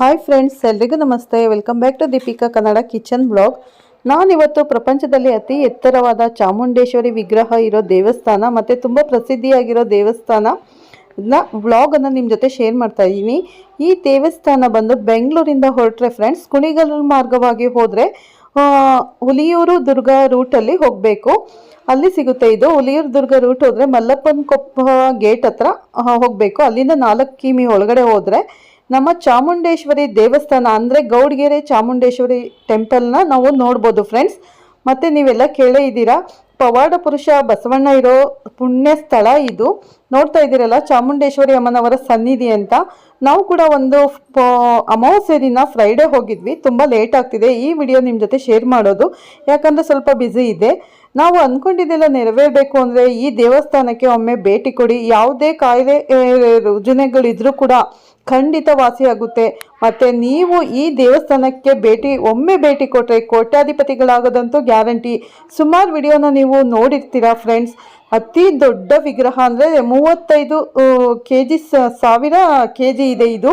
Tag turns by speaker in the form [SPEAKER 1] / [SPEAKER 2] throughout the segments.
[SPEAKER 1] Hi friends ಎಲ್ರಿಗೂ ನಮಸ್ತೆ. Welcome back to Deepika Kannada kitchen blog ನಾನಿವತ್ತು ಪ್ರಪಂಚದಲ್ಲಿ ಅತಿ ಎತ್ತರವಾದ ಚಾಮುಂಡೇಶ್ವರಿ ವಿಗ್ರಹ ಇರೋ ದೇವಸ್ಥಾನ ಮತ್ತು ತುಂಬ ಪ್ರಸಿದ್ಧಿಯಾಗಿರೋ ದೇವಸ್ಥಾನ ವ್ಲಾಗನ್ನು ನಿಮ್ಮ ಜೊತೆ ಶೇರ್ ಮಾಡ್ತಾ ಇದ್ದೀನಿ. ಈ ದೇವಸ್ಥಾನ ಬಂದು ಬೆಂಗಳೂರಿಂದ ಹೊರಟ್ರೆ ಫ್ರೆಂಡ್ಸ್ ಕುಣಿಗಲ್ ಮಾರ್ಗವಾಗಿ ಹೋದರೆ ಹುಲಿಯೂರು ದುರ್ಗ ರೂಟಲ್ಲಿ ಹೋಗಬೇಕು. ಅಲ್ಲಿ ಸಿಗುತ್ತೆ ಇದು. ಹುಲಿಯೂರು ದುರ್ಗ ರೂಟ್ ಹೋದರೆ ಮಲ್ಲಪ್ಪನ ಕೊಪ್ಪ ಗೇಟ್ ಹತ್ರ ಹೋಗಬೇಕು. ಅಲ್ಲಿಂದ ನಾಲ್ಕು ಕಿಮಿ ಒಳಗಡೆ ಹೋದರೆ ನಮ್ಮ ಚಾಮುಂಡೇಶ್ವರಿ ದೇವಸ್ಥಾನ ಅಂದರೆ ಗೌಡ್ಗೆರೆ ಚಾಮುಂಡೇಶ್ವರಿ ಟೆಂಪಲ್ನ ನಾವು ನೋಡ್ಬೋದು ಫ್ರೆಂಡ್ಸ್. ಮತ್ತು ನೀವೆಲ್ಲ ಕೇಳೇ ಇದ್ದೀರಾ? ಪವಾಡ ಪುರುಷ ಬಸವಣ್ಣ ಇರೋ ಪುಣ್ಯ ಸ್ಥಳ ಇದು. ನೋಡ್ತಾ ಇದ್ದೀರಲ್ಲ ಚಾಮುಂಡೇಶ್ವರಿ ಅಮ್ಮನವರ ಸನ್ನಿಧಿ ಅಂತ. ನಾವು ಕೂಡ ಒಂದು ಅಮಾವಾಸ್ಯೆ ದಿನ ಫ್ರೈಡೇ ಹೋಗಿದ್ವಿ. ತುಂಬ ಲೇಟ್ ಆಗ್ತಿದೆ. ಈ ವಿಡಿಯೋ ನಿಮ್ಮ ಜೊತೆ ಶೇರ್ ಮಾಡೋದು. ಯಾಕಂದರೆ ಸ್ವಲ್ಪ ಬ್ಯುಸಿ ಇದೆ. ನಾವು ಅಂದ್ಕೊಂಡಿದ್ದೆಲ್ಲ ನೆರವೇರಬೇಕು ಅಂದರೆ ಈ ದೇವಸ್ಥಾನಕ್ಕೆ ಒಮ್ಮೆ ಭೇಟಿ ಕೊಡಿ. ಯಾವುದೇ ಕಾಯಿಲೆ ರುಜಿನಗಳಿದ್ರೂ ಕೂಡ ಖಂಡಿತ ವಾಸಿಯಾಗುತ್ತೆ ಮತ್ತೆ ನೀವು ಈ ದೇವಸ್ಥಾನಕ್ಕೆ ಭೇಟಿ, ಒಮ್ಮೆ ಭೇಟಿ ಕೊಟ್ಟರೆ ಕೋಟ್ಯಾಧಿಪತಿಗಳಾಗೋದಂತೂ ಗ್ಯಾರಂಟಿ. ಸುಮಾರು ವಿಡಿಯೋನ ನೀವು ನೋಡಿರ್ತೀರಾ ಫ್ರೆಂಡ್ಸ್? ಅತಿ ದೊಡ್ಡ ವಿಗ್ರಹ ಅಂದರೆ ಮೂವತ್ತೈದು ಕೆ ಜಿ ಸಾವಿರ ಕೆ ಜಿ ಇದೆ ಇದು.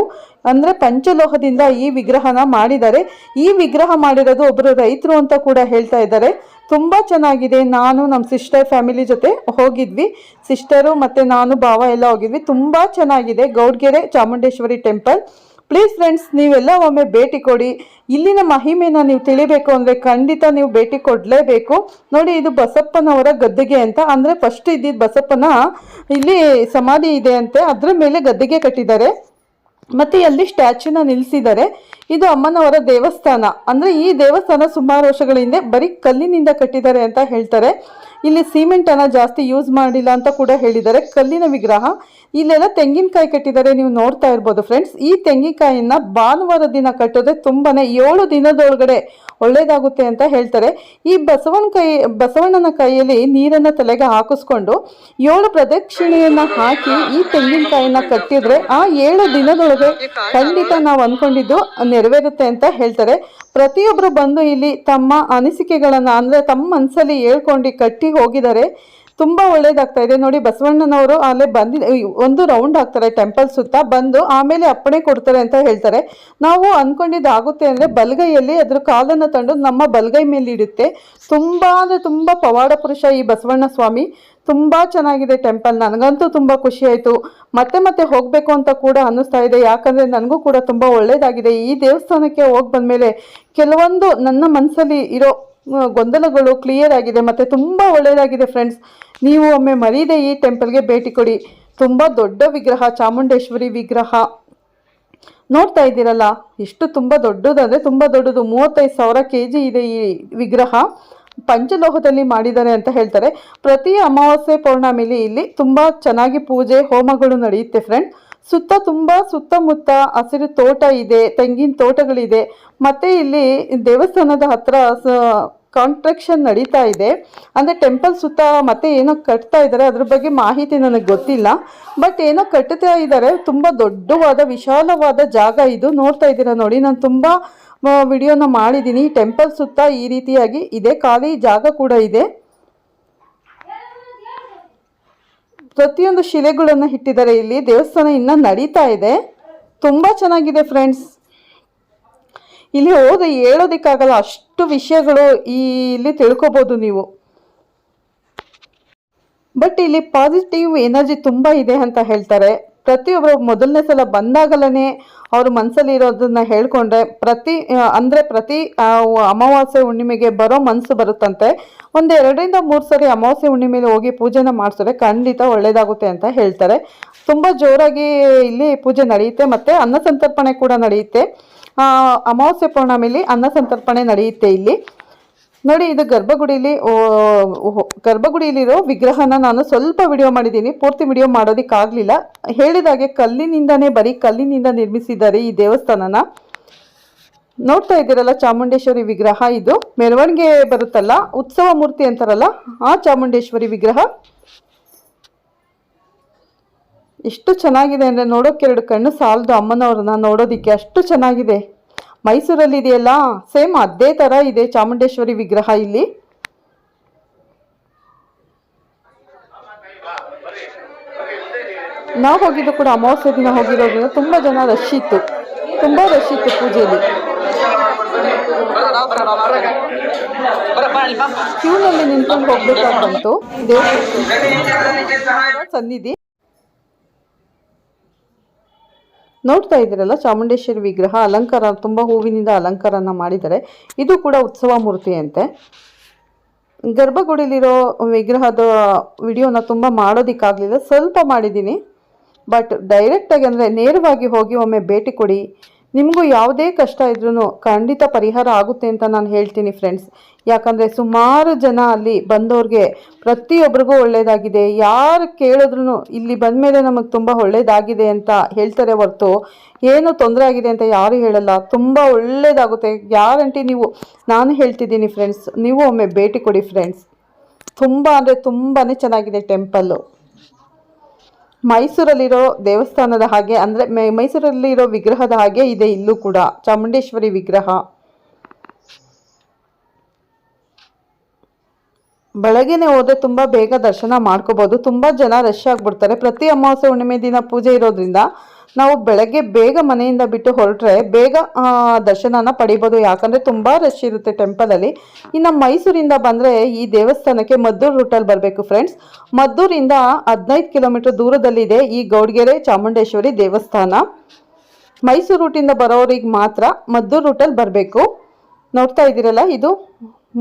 [SPEAKER 1] ಅಂದರೆ ಪಂಚಲೋಹದಿಂದ ಈ ವಿಗ್ರಹನ ಮಾಡಿದ್ದಾರೆ. ಈ ವಿಗ್ರಹ ಮಾಡಿರೋದು ಒಬ್ಬರು ರೈತರು ಅಂತ ಕೂಡ ಹೇಳ್ತಾ ಇದ್ದಾರೆ. ತುಂಬ ಚೆನ್ನಾಗಿದೆ. ನಾನು ನಮ್ಮ ಸಿಸ್ಟರ್ ಫ್ಯಾಮಿಲಿ ಜೊತೆ ಹೋಗಿದ್ವಿ. ಸಿಸ್ಟರು ಮತ್ತು ನಾನು ಭಾವ ಎಲ್ಲ ಹೋಗಿದ್ವಿ. ತುಂಬ ಚೆನ್ನಾಗಿದೆ. Goudagere Chamundeshwari temple. Please friends ನೀವೆಲ್ಲ ಒಮ್ಮೆ ಭೇಟಿ ಕೊಡಿ. ಇಲ್ಲಿನ ಮಹಿಮೆನ ನೀವು ತಿಳಿಬೇಕು ಅಂದರೆ ಖಂಡಿತ ನೀವು ಭೇಟಿ ಕೊಡಲೇಬೇಕು. ನೋಡಿ, ಇದು ಬಸಪ್ಪನವರ ಗದ್ದಿಗೆ ಅಂತ. ಅಂದರೆ ಫಸ್ಟ್ ಇದ್ದಿದ್ದು ಬಸಪ್ಪನ ಇಲ್ಲಿ ಸಮಾಧಿ ಇದೆ ಅಂತೆ. ಅದರ ಮೇಲೆ ಗದ್ದಿಗೆ ಕಟ್ಟಿದ್ದಾರೆ. ಮತ್ತು ಅಲ್ಲಿ ಸ್ಟ್ಯಾಚ್ಯೂನ ನಿಲ್ಲಿಸಿದ್ದಾರೆ ಇದು ಅಮ್ಮನವರ ದೇವಸ್ಥಾನ. ಅಂದರೆ ಈ ದೇವಸ್ಥಾನ ಸುಮಾರು ವರ್ಷಗಳ ಹಿಂದೆ ಬರೀ ಕಲ್ಲಿನಿಂದ ಕಟ್ಟಿದ್ದಾರೆ ಅಂತ ಹೇಳ್ತಾರೆ. ಇಲ್ಲಿ ಸಿಮೆಂಟ್ ಅನ್ನ ಜಾಸ್ತಿ ಯೂಸ್ ಮಾಡಿಲ್ಲ ಅಂತ ಕೂಡ ಹೇಳಿದ್ದಾರೆ. ಕಲ್ಲಿನ ವಿಗ್ರಹ. ಇಲ್ಲೆಲ್ಲ ತೆಂಗಿನಕಾಯಿ ಕಟ್ಟಿದ್ದಾರೆ. ನೀವು ನೋಡ್ತಾ ಇರ್ಬೋದು ಫ್ರೆಂಡ್ಸ್ ಈ ತೆಂಗಿನಕಾಯಿನ ಭಾನುವಾರ ದಿನ ಕಟ್ಟೋದ್ರೆ ತುಂಬಾನೇ ಏಳು ದಿನದೊಳಗಡೆ ಒಳ್ಳೇದಾಗುತ್ತೆ ಅಂತ ಹೇಳ್ತಾರೆ. ಈ ಬಸವನ ಕೈ, ಬಸವಣ್ಣನ ಕೈಯಲ್ಲಿ ನೀರನ್ನು ತಲೆಗೆ ಹಾಕಿಸ್ಕೊಂಡು ಏಳು ಪ್ರದಕ್ಷಿಣೆಯನ್ನು ಹಾಕಿ ಈ ತೆಂಗಿನಕಾಯಿನ ಕಟ್ಟಿದ್ರೆ ಆ ಏಳು ದಿನದೊಳಗೆ ಖಂಡಿತ ನಾವು ಅಂದ್ಕೊಂಡಿದ್ದು ನೆರವೇರುತ್ತೆ ಅಂತ ಹೇಳ್ತಾರೆ. ಪ್ರತಿಯೊಬ್ಬರು ಬಂದು ಇಲ್ಲಿ ತಮ್ಮ ಅನಿಸಿಕೆಗಳನ್ನು ಅಂದರೆ ತಮ್ಮ ಮನಸ್ಸಲ್ಲಿ ಹೇಳ್ಕೊಂಡು ಕಟ್ಟಿ ಹೋಗಿದ್ದಾರೆ. ತುಂಬಾ ಒಳ್ಳೇದಾಗ್ತಾ ಇದೆ. ನೋಡಿ, ಬಸವಣ್ಣನವರು ಅಲ್ಲೇ ಬಂದಿ ಒಂದು ರೌಂಡ್ ಹಾಕ್ತಾರೆ ಟೆಂಪಲ್ ಸುತ್ತ ಬಂದು ಆಮೇಲೆ ಅಪ್ಪಣೆ ಕೊಡ್ತಾರೆ ಅಂತ ಹೇಳ್ತಾರೆ. ನಾವು ಅನ್ಕೊಂಡಿದ್ದು ಆಗುತ್ತೆ ಅಂದ್ರೆ ಬಲಗೈಯಲ್ಲಿ ಅದ್ರ ಕಾಲನ್ನ ತಂದು ನಮ್ಮ ಬಲಗೈ ಮೇಲೆ ಇಡುತ್ತೆ. ತುಂಬಾ ಅಂದರೆ ತುಂಬಾ ಪವಾಡ ಪುರುಷ ಈ ಬಸವಣ್ಣ ಸ್ವಾಮಿ. ತುಂಬಾ ಚೆನ್ನಾಗಿದೆ ಟೆಂಪಲ್ ನನಗಂತೂ ತುಂಬಾ ಖುಷಿ ಆಯ್ತು. ಮತ್ತೆ ಮತ್ತೆ ಹೋಗಬೇಕು ಅಂತ ಕೂಡ ಅನ್ನಿಸ್ತಾ ಇದೆ. ಯಾಕಂದ್ರೆ ನನಗೂ ಕೂಡ ತುಂಬಾ ಒಳ್ಳೇದಾಗಿದೆ. ಈ ದೇವಸ್ಥಾನಕ್ಕೆ ಹೋಗಿ ಬಂದ್ಮೇಲೆ ಕೆಲವೊಂದು ನನ್ನ ಮನಸ್ಸಲ್ಲಿ ಇರೋ ಗೊಂದಲಗಳು ಕ್ಲಿಯರ್ ಆಗಿದೆ ಮತ್ತು ತುಂಬ ಒಳ್ಳೆಯದಾಗಿದೆ ಫ್ರೆಂಡ್ಸ್ ನೀವು ಒಮ್ಮೆ ಮರೀದೆ ಈ ಟೆಂಪಲ್ಗೆ ಭೇಟಿ ಕೊಡಿ. ತುಂಬ ದೊಡ್ಡ ವಿಗ್ರಹ, ಚಾಮುಂಡೇಶ್ವರಿ ವಿಗ್ರಹ. ನೋಡ್ತಾ ಇದ್ದೀರಲ್ಲ, ಇಷ್ಟು ತುಂಬ ದೊಡ್ಡದಂದ್ರೆ ತುಂಬ ದೊಡ್ಡದು. ಮೂವತ್ತೈದು ಸಾವಿರ ಕೆ ಜಿ ಇದೆ ಈ ವಿಗ್ರಹ. ಪಂಚಲೋಹದಲ್ಲಿ ಮಾಡಿದ್ದಾರೆ ಅಂತ ಹೇಳ್ತಾರೆ. ಪ್ರತಿ ಅಮಾವಾಸ್ಯೆ ಪೌರ್ಣಮಿಲಿ ಇಲ್ಲಿ ತುಂಬ ಚೆನ್ನಾಗಿ ಪೂಜೆ, ಹೋಮಗಳು ನಡೆಯುತ್ತೆ ಫ್ರೆಂಡ್ ಸುತ್ತ ತುಂಬ ಸುತ್ತಮುತ್ತ ಹಸಿರು ತೋಟ ಇದೆ, ತೆಂಗಿನ ತೋಟಗಳಿದೆ. ಮತ್ತೆ ಇಲ್ಲಿ ದೇವಸ್ಥಾನದ ಹತ್ರ ಕಾಂಟ್ರಾಕ್ಷನ್ ನಡೀತಾ ಇದೆ. ಅಂದರೆ ಟೆಂಪಲ್ ಸುತ್ತ ಮತ್ತೆ ಏನೋ ಕಟ್ತಾ ಇದ್ದಾರೆ. ಅದ್ರ ಬಗ್ಗೆ ಮಾಹಿತಿ ನನಗೆ ಗೊತ್ತಿಲ್ಲ. ಬಟ್ ಏನೋ ಕಟ್ತಾ ಇದ್ದಾರೆ. ತುಂಬ ದೊಡ್ಡವಾದ, ವಿಶಾಲವಾದ ಜಾಗ ಇದು. ನೋಡ್ತಾ ಇದ್ದೀರಾ ನೋಡಿ. ನಾನು ತುಂಬ ವಿಡಿಯೋನ ಮಾಡಿದ್ದೀನಿ. ಟೆಂಪಲ್ ಸುತ್ತ ಈ ರೀತಿಯಾಗಿ ಇದೆ. ಖಾಲಿ ಜಾಗ ಕೂಡ ಇದೆ. ಪ್ರತಿಯೊಂದು ಶಿಲೆಗಳನ್ನು ಇಟ್ಟಿದ್ದಾರೆ. ಇಲ್ಲಿ ದೇವಸ್ಥಾನ ಇನ್ನ ನಡೀತಾ ಇದೆ. ತುಂಬಾ ಚೆನ್ನಾಗಿದೆ ಫ್ರೆಂಡ್ಸ್ ಇಲ್ಲಿ ಹೋದ್ರೆ ಹೇಳೋದಕ್ಕಾಗಲ್ಲ, ಅಷ್ಟು ವಿಷಯಗಳು ಇಲ್ಲಿ ತಿಳ್ಕೊಬೋದು ನೀವು. ಬಟ್ ಇಲ್ಲಿ ಪಾಸಿಟಿವ್ ಎನರ್ಜಿ ತುಂಬ ಇದೆ ಅಂತ ಹೇಳ್ತಾರೆ. ಪ್ರತಿಯೊಬ್ಬರು ಮೊದಲನೇ ಸಲ ಬಂದಾಗಲೇ ಅವರು ಮನಸ್ಸಲ್ಲಿ ಇರೋದನ್ನ ಹೇಳ್ಕೊಂಡ್ರೆ ಪ್ರತಿ ಅಂದರೆ ಪ್ರತಿ ಅಮಾವಾಸ್ಯೆ ಹುಣ್ಣಿಮೆಗೆ ಬರೋ ಮನಸ್ಸು ಬರುತ್ತಂತೆ. ಒಂದು ಎರಡರಿಂದ ಮೂರು ಸರಿ ಅಮಾವಾಸ್ಯೆ ಹುಣ್ಣಿಮೆಲಿ ಹೋಗಿ ಪೂಜೆನ ಮಾಡಿಸಿದ್ರೆ ಖಂಡಿತ ಒಳ್ಳೆಯದಾಗುತ್ತೆ ಅಂತ ಹೇಳ್ತಾರೆ. ತುಂಬ ಜೋರಾಗಿ ಇಲ್ಲಿ ಪೂಜೆ ನಡೆಯುತ್ತೆ ಮತ್ತು ಅನ್ನ ಸಂತರ್ಪಣೆ ಕೂಡ ನಡೆಯುತ್ತೆ. ಅಮಾವಾಸ್ಯೆ ಪೌರ್ಣಮಿಲಿ ಅನ್ನ ಸಂತರ್ಪಣೆ ನಡೆಯುತ್ತೆ ಇಲ್ಲಿ. ನೋಡಿ, ಇದು ಗರ್ಭಗುಡಿಲಿ ಗರ್ಭಗುಡಿಲಿರೋ ವಿಗ್ರಹನ ನಾನು ಸ್ವಲ್ಪ ವಿಡಿಯೋ ಮಾಡಿದ್ದೀನಿ. ಪೂರ್ತಿ ವಿಡಿಯೋ ಮಾಡೋದಕ್ಕಾಗಲಿಲ್ಲ. ಹೇಳಿದಾಗೆ ಕಲ್ಲಿನಿಂದನೇ, ಬರೀ ಕಲ್ಲಿನಿಂದ ನಿರ್ಮಿಸಿದ್ದಾರೆ ಈ ದೇವಸ್ಥಾನನ. ನೋಡ್ತಾ ಇದ್ದೀರಲ್ಲ, ಚಾಮುಂಡೇಶ್ವರಿ ವಿಗ್ರಹ ಇದು. ಮೆರವಣಿಗೆ ಬರುತ್ತಲ್ಲ, ಉತ್ಸವ ಮೂರ್ತಿ ಅಂತಾರಲ್ಲ, ಆ ಚಾಮುಂಡೇಶ್ವರಿ ವಿಗ್ರಹ. ಎಷ್ಟು ಚೆನ್ನಾಗಿದೆ ಅಂದರೆ ನೋಡೋಕ್ಕೆ ಎರಡು ಕಣ್ಣು ಸಾಲದು ಅಮ್ಮನವ್ರನ್ನ ನೋಡೋದಿಕ್ಕೆ ಅಷ್ಟು ಚೆನ್ನಾಗಿದೆ. ಮೈಸೂರಲ್ಲಿ ಇದೆಯಲ್ಲ ಸೇಮ್ ಅದೇ ಥರ ಇದೆ ಚಾಮುಂಡೇಶ್ವರಿ ವಿಗ್ರಹ ಇಲ್ಲಿ. ನಾವು ಹೋಗಿದ್ದು ಕೂಡ ಅಮಾವಾಸ್ಯೆ ದಿನ ಹೋಗಿರೋದ್ರಿಂದ ತುಂಬ ಜನ ರಶ್ ಇತ್ತು. ತುಂಬ ರಶ್ ಇತ್ತು ಪೂಜೆಯಲ್ಲಿ. ಕ್ಯೂನಲ್ಲಿ ನಿಂತ್ಕೊಂಡು ದೇವ್ರ ಸನ್ನಿಧಿ. ನೋಡ್ತಾ ಇದ್ದೀರಲ್ಲ, ಚಾಮುಂಡೇಶ್ವರಿ ವಿಗ್ರಹ, ಅಲಂಕಾರ, ತುಂಬ ಹೂವಿನಿಂದ ಅಲಂಕಾರನ ಮಾಡಿದ್ದಾರೆ. ಇದು ಕೂಡ ಉತ್ಸವ ಮೂರ್ತಿಯಂತೆ. ಗರ್ಭಗುಡಿಲಿರೋ ವಿಗ್ರಹದ ವಿಡಿಯೋನ ತುಂಬ ಮಾಡೋದಕ್ಕಾಗಲಿಲ್ಲ. ಸ್ವಲ್ಪ ಮಾಡಿದ್ದೀನಿ. ಬಟ್ ಡೈರೆಕ್ಟಾಗಿ ಅಂದರೆ ನೇರವಾಗಿ ಹೋಗಿ ಒಮ್ಮೆ ಭೇಟಿ ಕೊಡಿ. ನಿಮಗೂ ಯಾವುದೇ ಕಷ್ಟ ಇದ್ರೂ ಖಂಡಿತ ಪರಿಹಾರ ಆಗುತ್ತೆ ಅಂತ ನಾನು ಹೇಳ್ತೀನಿ ಫ್ರೆಂಡ್ಸ್ ಯಾಕಂದರೆ ಸುಮಾರು ಜನ ಅಲ್ಲಿ ಬಂದವ್ರಿಗೆ ಪ್ರತಿಯೊಬ್ಬರಿಗೂ ಒಳ್ಳೆಯದಾಗಿದೆ ಯಾರು ಕೇಳಿದ್ರು ಇಲ್ಲಿ ಬಂದ ಮೇಲೆ ನಮಗೆ ತುಂಬ ಒಳ್ಳೆಯದಾಗಿದೆ ಅಂತ ಹೇಳ್ತಾರೆ ಹೊರತು ಏನು ತೊಂದರೆ ಆಗಿದೆ ಅಂತ ಯಾರು ಹೇಳಲ್ಲ. ತುಂಬ ಒಳ್ಳೆಯದಾಗುತ್ತೆ ಗ್ಯಾರಂಟಿ ನೀವು, ನಾನು ಹೇಳ್ತಿದ್ದೀನಿ ಫ್ರೆಂಡ್ಸ್ ನೀವು ಒಮ್ಮೆ ಭೇಟಿ ಕೊಡಿ ಫ್ರೆಂಡ್ಸ್ ತುಂಬ ಅಂದರೆ ತುಂಬಾ ಚೆನ್ನಾಗಿದೆ ಟೆಂಪಲ್ಲು ಮೈಸೂರಲ್ಲಿರೋ ದೇವಸ್ಥಾನದ ಹಾಗೆ, ಅಂದರೆ ಮೈಸೂರಲ್ಲಿರೋ ವಿಗ್ರಹದ ಹಾಗೆ ಇದೆ ಇಲ್ಲೂ ಕೂಡ, ಚಾಮುಂಡೇಶ್ವರಿ ವಿಗ್ರಹ. ಬೆಳಗ್ಗೆನೆ ಹೋದ್ರೆ ತುಂಬ ಬೇಗ ದರ್ಶನ ಮಾಡ್ಕೋಬೋದು. ತುಂಬ ಜನ ರಶ್ ಆಗಿಬಿಡ್ತಾರೆ. ಪ್ರತಿ ಅಮಾವಾಸ್ಯೆ ಹುಣ್ಣಿಮೆ ದಿನ ಪೂಜೆ ಇರೋದ್ರಿಂದ ನಾವು ಬೆಳಗ್ಗೆ ಬೇಗ ಮನೆಯಿಂದ ಬಿಟ್ಟು ಹೊರಟ್ರೆ ಬೇಗ ದರ್ಶನನ ಪಡಿಬೋದು. ಯಾಕಂದರೆ ತುಂಬ ರಶ್ ಇರುತ್ತೆ ಟೆಂಪಲಲ್ಲಿ ಇನ್ನು ಮೈಸೂರಿಂದ ಬಂದರೆ ಈ ದೇವಸ್ಥಾನಕ್ಕೆ ಮದ್ದೂರು ರೂಟಲ್ಲಿ ಬರಬೇಕು ಫ್ರೆಂಡ್ಸ್ ಮದ್ದೂರಿಂದ ಹದಿನೈದು ಕಿಲೋಮೀಟರ್ ದೂರದಲ್ಲಿದೆ ಈ ಗೌಡ್ಗೆರೆ ಚಾಮುಂಡೇಶ್ವರಿ ದೇವಸ್ಥಾನ. ಮೈಸೂರು ರೂಟಿಂದ ಬರೋರಿಗೆ ಮಾತ್ರ ಮದ್ದೂರು ರೂಟಲ್ಲಿ ಬರಬೇಕು. ನೋಡ್ತಾ ಇದ್ದೀರಲ್ಲ, ಇದು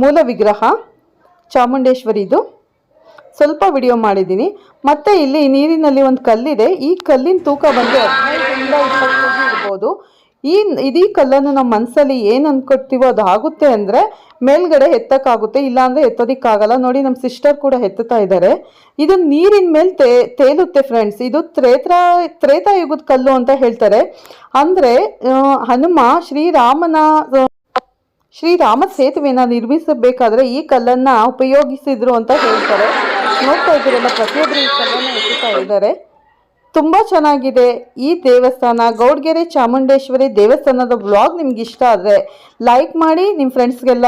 [SPEAKER 1] ಮೂಲ ವಿಗ್ರಹ. ಚಾಮುಂಡೇಶ್ವರಿದು ಸ್ವಲ್ಪ ವಿಡಿಯೋ ಮಾಡಿದ್ದೀನಿ. ಮತ್ತೆ ಇಲ್ಲಿ ನೀರಿನಲ್ಲಿ ಒಂದು ಕಲ್ಲಿದೆ. ಈ ಕಲ್ಲಿನ ತೂಕ ಬಂದು ಇರ್ಬೋದು. ಈ ಇದೀ ಕಲ್ಲನ್ನು ನಮ್ಮ ಮನಸ್ಸಲ್ಲಿ ಏನು ಅಂದ್ಕೊಡ್ತೀವೋ ಅದು ಆಗುತ್ತೆ ಅಂದರೆ ಮೇಲ್ಗಡೆ ಎತ್ತಕ್ಕಾಗುತ್ತೆ. ಇಲ್ಲಾಂದರೆ ಎತ್ತೋದಿಕ್ಕಾಗಲ್ಲ. ನೋಡಿ ನಮ್ಮ ಸಿಸ್ಟರ್ ಕೂಡ ಎತ್ತುತ್ತಾ ಇದ್ದಾರೆ. ಇದು ನೀರಿನ ಮೇಲೆ ತೇ, ತೇಲುತ್ತೆ ಫ್ರೆಂಡ್ಸ್ ಇದು ತ್ರೇತ್ರ, ತ್ರೇತಾಯುಗದ ಕಲ್ಲು ಅಂತ ಹೇಳ್ತಾರೆ. ಅಂದರೆ ಹನುಮ ಶ್ರೀರಾಮನ ಶ್ರೀರಾಮ ಸೇತುವೆನ ನಿರ್ಮಿಸಬೇಕಾದ್ರೆ ಈ ಕಲ್ಲನ್ನು ಉಪಯೋಗಿಸಿದ್ರು ಅಂತ ಹೇಳ್ತಾರೆ. ನೋಡ್ತಾ ಇದ್ದೀರಲ್ಲ ಪ್ರತಿಯೊಬ್ಬರು ಈ ಕಲ್ಲನ್ನ ಎತ್ತುತ್ತಾ ಇದ್ದಾರೆ. ತುಂಬ ಚೆನ್ನಾಗಿದೆ ಈ ದೇವಸ್ಥಾನ. ಗೌಡ್ಗೆರೆ ಚಾಮುಂಡೇಶ್ವರಿ ದೇವಸ್ಥಾನದ ಬ್ಲಾಗ್ ನಿಮ್ಗೆ ಇಷ್ಟ ಆದರೆ ಲೈಕ್ ಮಾಡಿ ನಿಮ್ಮ ಫ್ರೆಂಡ್ಸ್ಗೆಲ್ಲ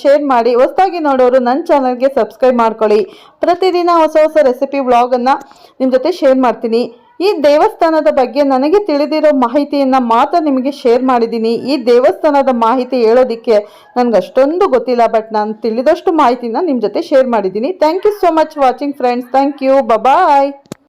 [SPEAKER 1] ಶೇರ್ ಮಾಡಿ. ಹೊಸದಾಗಿ ನೋಡೋರು ನನ್ನ ಚಾನಲ್ಗೆ ಸಬ್ಸ್ಕ್ರೈಬ್ ಮಾಡ್ಕೊಳ್ಳಿ. ಪ್ರತಿದಿನ ಹೊಸ ಹೊಸ ರೆಸಿಪಿ ವ್ಲಾಗನ್ನು ನಿಮ್ಮ ಜೊತೆ ಶೇರ್ ಮಾಡ್ತೀನಿ. ಈ ದೇವಸ್ಥಾನದ ಬಗ್ಗೆ ನನಗೆ ತಿಳಿದಿರೋ ಮಾಹಿತಿಯನ್ನು ಮಾತ್ರ ನಿಮಗೆ ಶೇರ್ ಮಾಡಿದ್ದೀನಿ. ಈ ದೇವಸ್ಥಾನದ ಮಾಹಿತಿ ಹೇಳೋದಕ್ಕೆ ನನಗೆ ಅಷ್ಟೊಂದು ಗೊತ್ತಿಲ್ಲ ಬಟ್ ನಾನು ತಿಳಿದಷ್ಟು ಮಾಹಿತಿನ ನಿಮ್ಮ ಜೊತೆ ಶೇರ್ ಮಾಡಿದ್ದೀನಿ. Thank you so much watching friends thank you bye